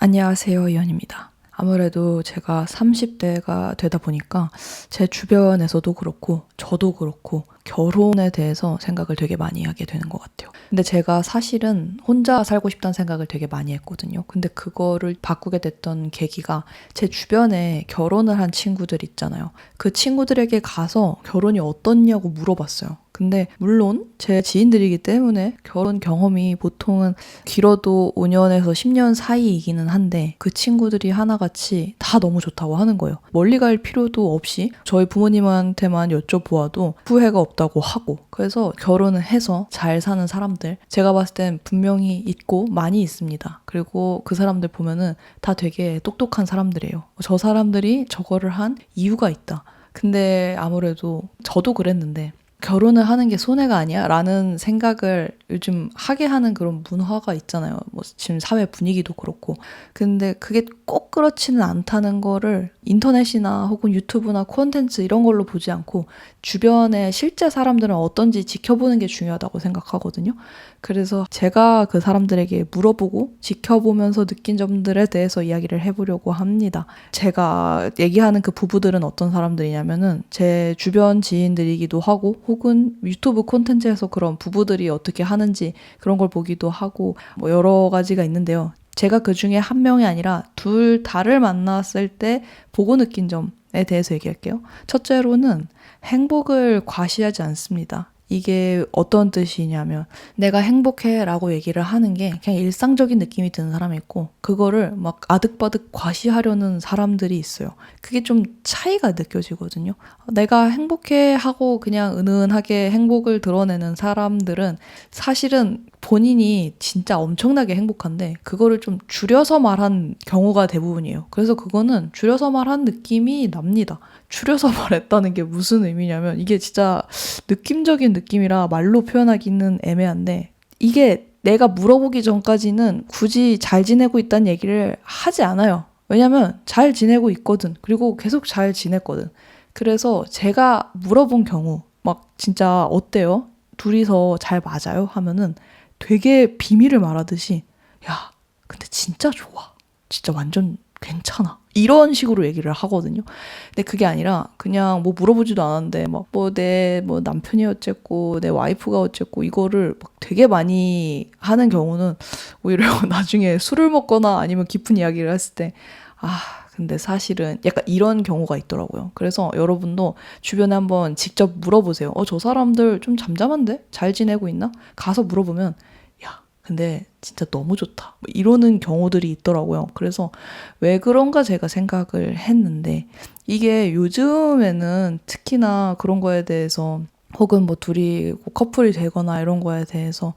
안녕하세요, 이현입니다. 아무래도 제가 30대가 되다 보니까 제 주변에서도 그렇고 저도 그렇고 결혼에 대해서 생각을 되게 많이 하게 되는 것 같아요. 근데 제가 사실은 혼자 살고 싶다는 생각을 되게 많이 했거든요. 근데 그거를 바꾸게 됐던 계기가 제 주변에 결혼을 한 친구들 있잖아요. 그 친구들에게 가서 결혼이 어떻냐고 물어봤어요. 근데 물론 제 지인들이기 때문에 결혼 경험이 보통은 길어도 5년에서 10년 사이이기는 한데 그 친구들이 하나같이 다 너무 좋다고 하는 거예요. 멀리 갈 필요도 없이 저희 부모님한테만 여쭤보아도 후회가 없다고 하고 그래서 결혼을 해서 잘 사는 사람들 제가 봤을 땐 분명히 있고 많이 있습니다. 그리고 그 사람들 보면은 다 되게 똑똑한 사람들이에요. 저 사람들이 저거를 한 이유가 있다. 근데 아무래도 저도 그랬는데 결혼을 하는 게 손해가 아니야? 라는 생각을 요즘 하게 하는 그런 문화가 있잖아요. 뭐 지금 사회 분위기도 그렇고. 근데 그게 꼭 그렇지는 않다는 거를 인터넷이나 혹은 유튜브나 콘텐츠 이런 걸로 보지 않고 주변에 실제 사람들은 어떤지 지켜보는 게 중요하다고 생각하거든요. 그래서 제가 그 사람들에게 물어보고 지켜보면서 느낀 점들에 대해서 이야기를 해보려고 합니다. 제가 얘기하는 그 부부들은 어떤 사람들이냐면은 제 주변 지인들이기도 하고 혹은 유튜브 콘텐츠에서 그런 부부들이 어떻게 하는 지 그런 걸 보기도 하고 뭐 여러 가지가 있는데요. 제가 그 중에 한 명이 아니라 둘 다를 만났을 때 보고 느낀 점에 대해서 얘기할게요. 첫째로는 행복을 과시하지 않습니다. 이게 어떤 뜻이냐면 내가 행복해 라고 얘기를 하는 게 그냥 일상적인 느낌이 드는 사람이 있고 그거를 막 아득바득 과시하려는 사람들이 있어요. 그게 좀 차이가 느껴지거든요. 내가 행복해 하고 그냥 은은하게 행복을 드러내는 사람들은 사실은 본인이 진짜 엄청나게 행복한데 그거를 좀 줄여서 말한 경우가 대부분이에요. 그래서 그거는 줄여서 말한 느낌이 납니다. 줄여서 말했다는 게 무슨 의미냐면 이게 진짜 느낌적인 느낌이라 말로 표현하기는 애매한데 이게 내가 물어보기 전까지는 굳이 잘 지내고 있다는 얘기를 하지 않아요. 왜냐면 잘 지내고 있거든. 그리고 계속 잘 지냈거든. 그래서 제가 물어본 경우 막 진짜 어때요? 둘이서 잘 맞아요? 하면은 되게 비밀을 말하듯이 야 근데 진짜 좋아. 진짜 완전 괜찮아. 이런 식으로 얘기를 하거든요. 근데 그게 아니라 그냥 뭐 물어보지도 않았는데 막 뭐 내뭐 남편이 어쨌고 내 와이프가 어쨌고 이거를 막 되게 많이 하는 경우는 오히려 나중에 술을 먹거나 아니면 깊은 이야기를 했을 때 아 근데 사실은 약간 이런 경우가 있더라고요. 그래서 여러분도 주변에 한번 직접 물어보세요. 어, 저 사람들 좀 잠잠한데? 잘 지내고 있나? 가서 물어보면, 야, 근데 진짜 너무 좋다. 뭐 이러는 경우들이 있더라고요. 그래서 왜 그런가 제가 생각을 했는데, 이게 요즘에는 특히나 그런 거에 대해서 혹은 뭐 둘이 커플이 되거나 이런 거에 대해서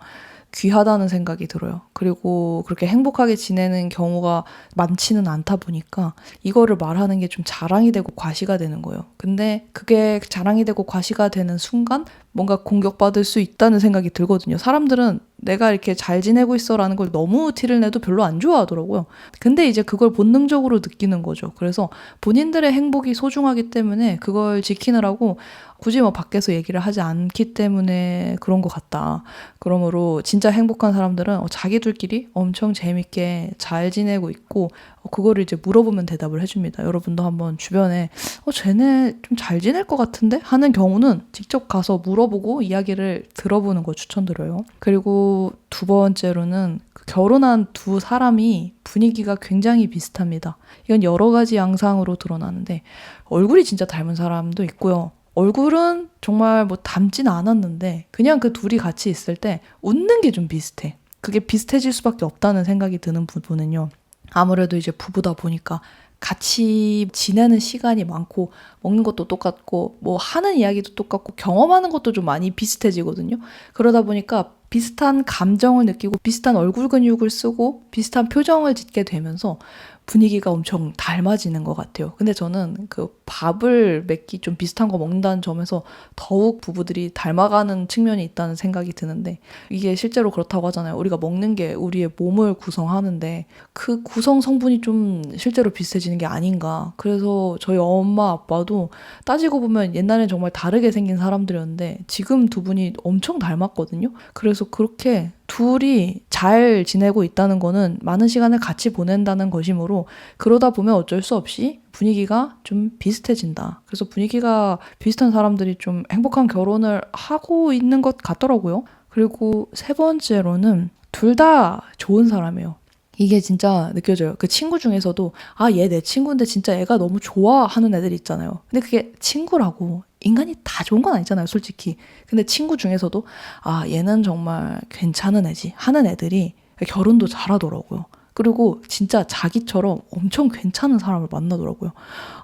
귀하다는 생각이 들어요. 그리고 그렇게 행복하게 지내는 경우가 많지는 않다 보니까 이거를 말하는 게 좀 자랑이 되고 과시가 되는 거예요. 근데 그게 자랑이 되고 과시가 되는 순간 뭔가 공격받을 수 있다는 생각이 들거든요. 사람들은 내가 이렇게 잘 지내고 있어라는 걸 너무 티를 내도 별로 안 좋아하더라고요. 근데 이제 그걸 본능적으로 느끼는 거죠. 그래서 본인들의 행복이 소중하기 때문에 그걸 지키느라고 굳이 뭐 밖에서 얘기를 하지 않기 때문에 그런 것 같다. 그러므로 진짜 행복한 사람들은 어, 자기들끼리 엄청 재밌게 잘 지내고 있고 어, 그거를 이제 물어보면 대답을 해줍니다. 여러분도 한번 주변에 어 쟤네 좀 잘 지낼 것 같은데 하는 경우는 직접 가서 물어보고 이야기를 들어보는 거 추천드려요. 그리고 두 번째로는 그 결혼한 두 사람이 분위기가 굉장히 비슷합니다. 이건 여러 가지 양상으로 드러나는데 얼굴이 진짜 닮은 사람도 있고요. 얼굴은 정말 뭐 닮진 않았는데 그냥 그 둘이 같이 있을 때 웃는 게 좀 비슷해. 그게 비슷해질 수밖에 없다는 생각이 드는 부분은요. 아무래도 이제 부부다 보니까 같이 지내는 시간이 많고 먹는 것도 똑같고 뭐 하는 이야기도 똑같고 경험하는 것도 좀 많이 비슷해지거든요. 그러다 보니까 비슷한 감정을 느끼고 비슷한 얼굴 근육을 쓰고 비슷한 표정을 짓게 되면서 분위기가 엄청 닮아지는 것 같아요. 근데 저는 그 밥을 맺기 좀 비슷한 거 먹는다는 점에서 더욱 부부들이 닮아가는 측면이 있다는 생각이 드는데 이게 실제로 그렇다고 하잖아요. 우리가 먹는 게 우리의 몸을 구성하는데 그 구성 성분이 좀 실제로 비슷해지는 게 아닌가. 그래서 저희 엄마 아빠도 따지고 보면 옛날엔 정말 다르게 생긴 사람들이었는데 지금 두 분이 엄청 닮았거든요. 그래서 그렇게 둘이 잘 지내고 있다는 거는 많은 시간을 같이 보낸다는 것이므로 그러다 보면 어쩔 수 없이 분위기가 좀 비슷해진다. 그래서 분위기가 비슷한 사람들이 좀 행복한 결혼을 하고 있는 것 같더라고요. 그리고 세 번째로는 둘 다 좋은 사람이에요. 이게 진짜 느껴져요. 그 친구 중에서도 아, 얘 내 친구인데 진짜 애가 너무 좋아하는 애들 있잖아요. 근데 그게 친구라고 인간이 다 좋은 건 아니잖아요, 솔직히. 근데 친구 중에서도 아, 얘는 정말 괜찮은 애지 하는 애들이 결혼도 잘하더라고요. 그리고 진짜 자기처럼 엄청 괜찮은 사람을 만나더라고요.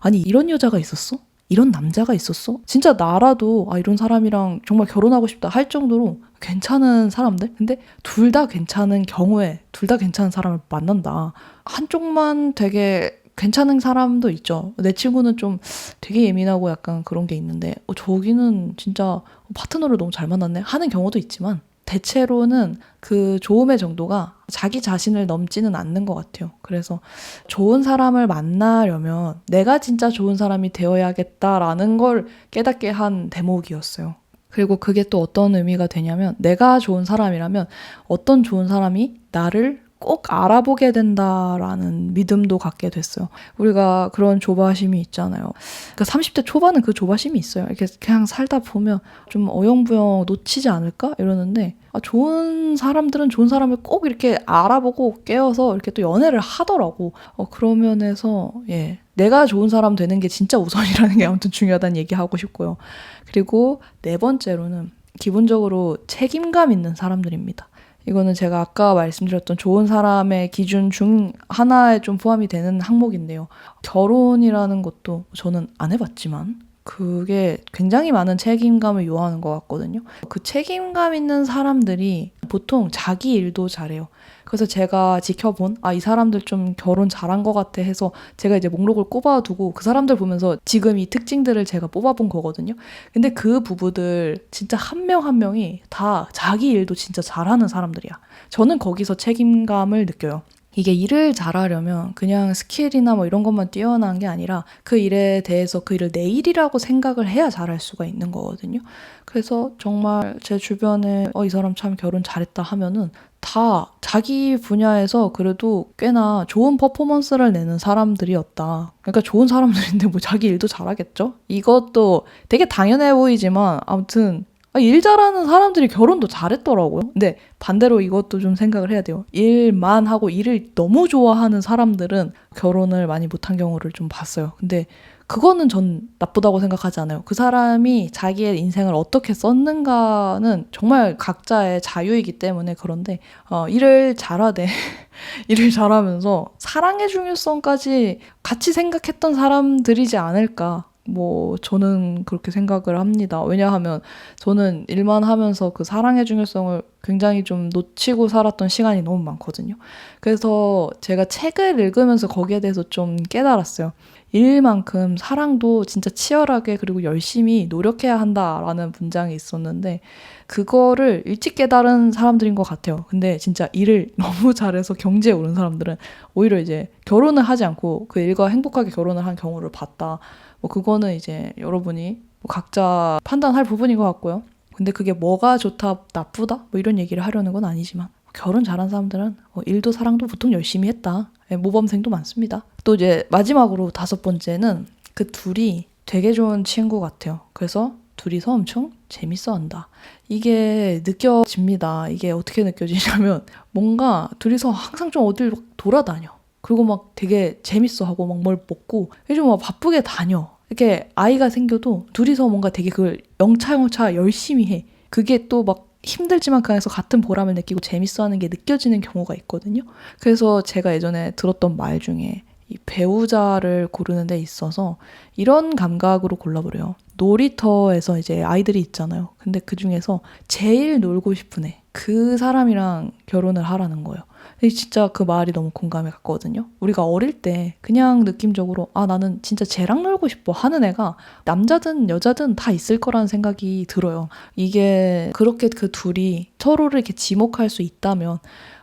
아니, 이런 여자가 있었어? 이런 남자가 있었어? 진짜 나라도 아, 이런 사람이랑 정말 결혼하고 싶다 할 정도로 괜찮은 사람들? 근데 둘 다 괜찮은 경우에 둘 다 괜찮은 사람을 만난다. 한쪽만 되게 괜찮은 사람도 있죠. 내 친구는 좀 되게 예민하고 약간 그런 게 있는데, 어, 저기는 진짜 파트너를 너무 잘 만났네 하는 경우도 있지만, 대체로는 그 좋음의 정도가 자기 자신을 넘지는 않는 것 같아요. 그래서 좋은 사람을 만나려면 내가 진짜 좋은 사람이 되어야겠다라는 걸 깨닫게 한 대목이었어요. 그리고 그게 또 어떤 의미가 되냐면 내가 좋은 사람이라면 어떤 좋은 사람이 나를 꼭 알아보게 된다라는 믿음도 갖게 됐어요. 우리가 그런 조바심이 있잖아요. 그러니까 30대 초반은 그 조바심이 있어요. 이렇게 그냥 살다 보면 좀 어영부영 놓치지 않을까? 이러는데 아, 좋은 사람들은 좋은 사람을 꼭 이렇게 알아보고 깨어서 이렇게 또 연애를 하더라고. 어, 그런 면에서 예. 내가 좋은 사람 되는 게 진짜 우선이라는 게 아무튼 중요하다는 얘기 하고 싶고요. 그리고 네 번째로는 기본적으로 책임감 있는 사람들입니다. 이거는 제가 아까 말씀드렸던 좋은 사람의 기준 중 하나에 좀 포함이 되는 항목인데요. 결혼이라는 것도 저는 안 해봤지만 그게 굉장히 많은 책임감을 요하는 것 같거든요. 그 책임감 있는 사람들이 보통 자기 일도 잘해요. 그래서 제가 지켜본 아 이 사람들 좀 결혼 잘한 것 같아 해서 제가 이제 목록을 꼽아두고 그 사람들 보면서 지금 이 특징들을 제가 뽑아본 거거든요. 근데 그 부부들 진짜 한명한 명이 다 자기 일도 진짜 잘하는 사람들이야. 저는 거기서 책임감을 느껴요. 이게 일을 잘하려면 그냥 스킬이나 뭐 이런 것만 뛰어난 게 아니라 그 일에 대해서 그 일을 내 일이라고 생각을 해야 잘할 수가 있는 거거든요. 그래서 정말 제 주변에 어, 이 사람 참 결혼 잘했다 하면은 다 자기 분야에서 그래도 꽤나 좋은 퍼포먼스를 내는 사람들이었다. 그러니까 좋은 사람들인데 뭐 자기 일도 잘하겠죠? 이것도 되게 당연해 보이지만 아무튼 아, 일 잘하는 사람들이 결혼도 잘했더라고요. 근데 반대로 이것도 좀 생각을 해야 돼요. 일만 하고 일을 너무 좋아하는 사람들은 결혼을 많이 못한 경우를 좀 봤어요. 근데 그거는 전 나쁘다고 생각하지 않아요. 그 사람이 자기의 인생을 어떻게 썼는가는 정말 각자의 자유이기 때문에 그런데 어, 일을 잘하되 일을 잘하면서 사랑의 중요성까지 같이 생각했던 사람들이지 않을까. 뭐 저는 그렇게 생각을 합니다. 왜냐하면 저는 일만 하면서 그 사랑의 중요성을 굉장히 좀 놓치고 살았던 시간이 너무 많거든요. 그래서 제가 책을 읽으면서 거기에 대해서 좀 깨달았어요. 일만큼 사랑도 진짜 치열하게 그리고 열심히 노력해야 한다라는 문장이 있었는데 그거를 일찍 깨달은 사람들인 것 같아요. 근데 진짜 일을 너무 잘해서 경제에 오른 사람들은 오히려 이제 결혼을 하지 않고 그 일과 행복하게 결혼을 한 경우를 봤다. 뭐 그거는 이제 여러분이 뭐 각자 판단할 부분인 것 같고요. 근데 그게 뭐가 좋다, 나쁘다? 뭐 이런 얘기를 하려는 건 아니지만 결혼 잘한 사람들은 뭐 일도 사랑도 보통 열심히 했다. 예, 모범생도 많습니다. 또 이제 마지막으로 다섯 번째는 그 둘이 되게 좋은 친구 같아요. 그래서 둘이서 엄청 재밌어 한다. 이게 느껴집니다. 이게 어떻게 느껴지냐면 뭔가 둘이서 항상 좀 어딜 돌아다녀. 그리고 막 되게 재밌어 하고 막 뭘 먹고 요즘 막 바쁘게 다녀. 이렇게 아이가 생겨도 둘이서 뭔가 되게 그걸 영차영차 열심히 해. 그게 또 막 힘들지만 그 안에서 같은 보람을 느끼고 재밌어 하는 게 느껴지는 경우가 있거든요. 그래서 제가 예전에 들었던 말 중에 이 배우자를 고르는 데 있어서 이런 감각으로 골라버려요. 놀이터에서 이제 아이들이 있잖아요. 근데 그 중에서 제일 놀고 싶은 애. 그 사람이랑 결혼을 하라는 거예요. 진짜 그 말이 너무 공감이 갔거든요. 우리가 어릴 때 그냥 느낌적으로 아 나는 진짜 쟤랑 놀고 싶어 하는 애가 남자든 여자든 다 있을 거라는 생각이 들어요. 이게 그렇게 그 둘이 서로를 이렇게 지목할 수 있다면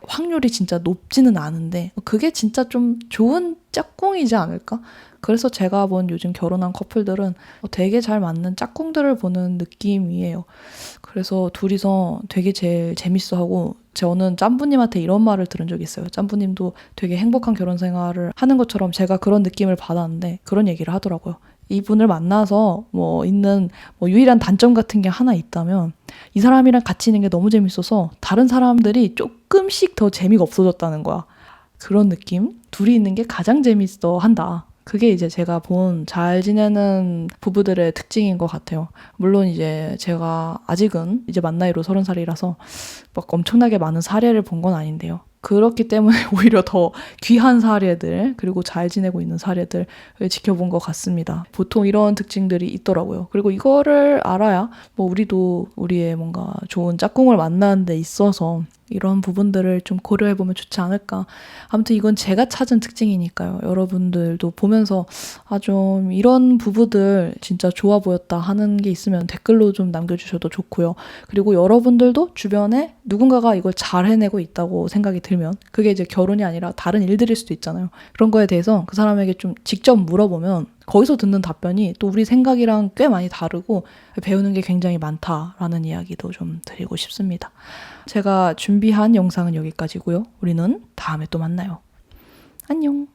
확률이 진짜 높지는 않은데 그게 진짜 좀 좋은 짝꿍이지 않을까? 그래서 제가 본 요즘 결혼한 커플들은 되게 잘 맞는 짝꿍들을 보는 느낌이에요. 그래서 둘이서 되게 제일 재밌어하고 저는 짬부님한테 이런 말을 들은 적이 있어요. 짬부님도 되게 행복한 결혼 생활을 하는 것처럼 제가 그런 느낌을 받았는데 그런 얘기를 하더라고요. 이분을 만나서 뭐 있는 뭐 유일한 단점 같은 게 하나 있다면 이 사람이랑 같이 있는 게 너무 재밌어서 다른 사람들이 조금씩 더 재미가 없어졌다는 거야. 그런 느낌? 둘이 있는 게 가장 재밌어 한다. 그게 이제 제가 본 잘 지내는 부부들의 특징인 것 같아요. 물론 이제 제가 아직은 이제 만 나이로 서른 살이라서 막 엄청나게 많은 사례를 본 건 아닌데요. 그렇기 때문에 오히려 더 귀한 사례들 그리고 잘 지내고 있는 사례들을 지켜본 것 같습니다. 보통 이런 특징들이 있더라고요. 그리고 이거를 알아야 뭐 우리도 우리의 뭔가 좋은 짝꿍을 만나는 데 있어서 이런 부분들을 좀 고려해 보면 좋지 않을까. 아무튼 이건 제가 찾은 특징이니까요. 여러분들도 보면서 아 좀 이런 부부들 진짜 좋아 보였다 하는 게 있으면 댓글로 좀 남겨주셔도 좋고요. 그리고 여러분들도 주변에 누군가가 이걸 잘 해내고 있다고 생각이 들면 그게 이제 결혼이 아니라 다른 일들일 수도 있잖아요. 그런 거에 대해서 그 사람에게 좀 직접 물어보면 거기서 듣는 답변이 또 우리 생각이랑 꽤 많이 다르고 배우는 게 굉장히 많다라는 이야기도 좀 드리고 싶습니다. 제가 준비한 영상은 여기까지고요. 우리는 다음에 또 만나요. 안녕.